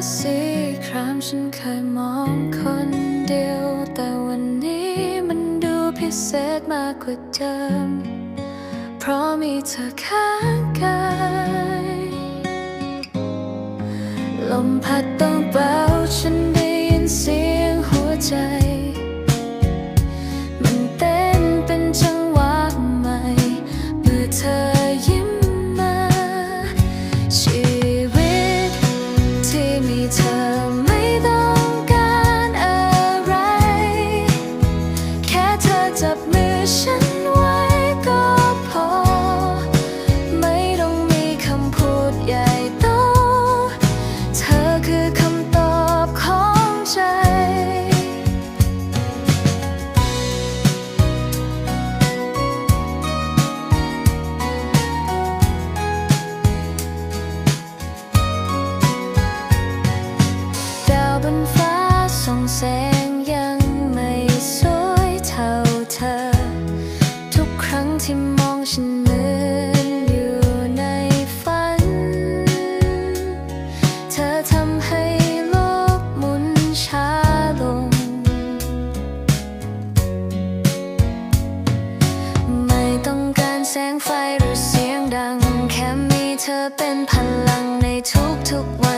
สีครามฉันเคยมองคนเดียว แต่วันนี้มันดูพิเศษมากกว่าเดิม เพราะมีเธอข้างกายลมพัดต้องเบาฉันได้ยินเสียง แสงไฟหรือเสียงดัง แค่มีเธอเป็นพลังในทุกๆวัน